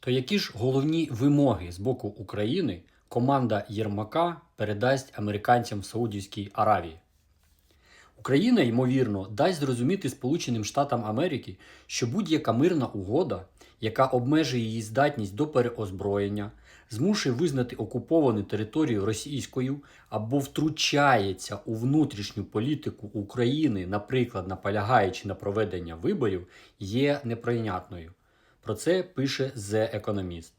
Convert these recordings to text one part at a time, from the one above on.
То які ж головні вимоги з боку України команда Єрмака передасть американцям в Саудівській Аравії? Україна, ймовірно, дасть зрозуміти Сполученим Штатам Америки, що будь-яка мирна угода, яка обмежує її здатність до переозброєння, змушує визнати окуповану територію російською або втручається у внутрішню політику України, наприклад, наполягаючи на проведення виборів, є неприйнятною. Про це пише The Economist.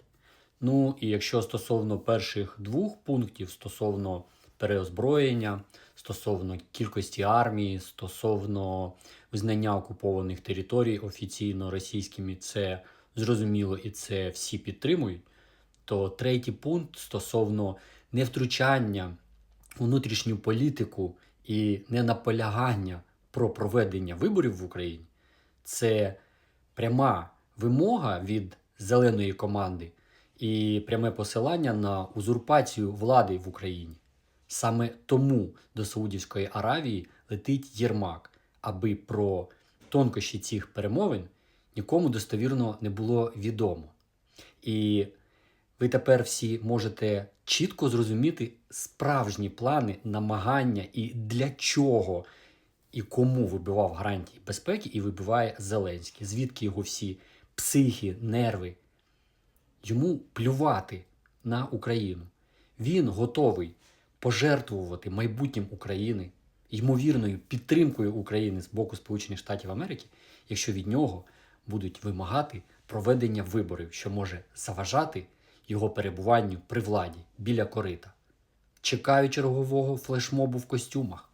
Ну і якщо стосовно перших двох пунктів, стосовно переозброєння, стосовно кількості армії, стосовно визнання окупованих територій офіційно російськими, це зрозуміло і це всі підтримують. То третій пункт стосовно невтручання у внутрішню політику і ненаполягання про проведення виборів в Україні, це пряма вимога від зеленої команди і пряме посилання на узурпацію влади в Україні. Саме тому до Саудівської Аравії летить Єрмак, аби про тонкощі цих перемовин нікому достовірно не було відомо. І ви тепер всі можете чітко зрозуміти справжні плани, намагання і для чого і кому вибивав гарантії безпеки і вибиває Зеленський, звідки його всі психі, нерви. Йому плювати на Україну. Він готовий пожертвувати майбутнім України, ймовірною підтримкою України з боку Сполучених Штатів Америки, якщо від нього будуть вимагати проведення виборів, що може заважати його перебуванню при владі біля корита. Чекаю чергового флешмобу в костюмах.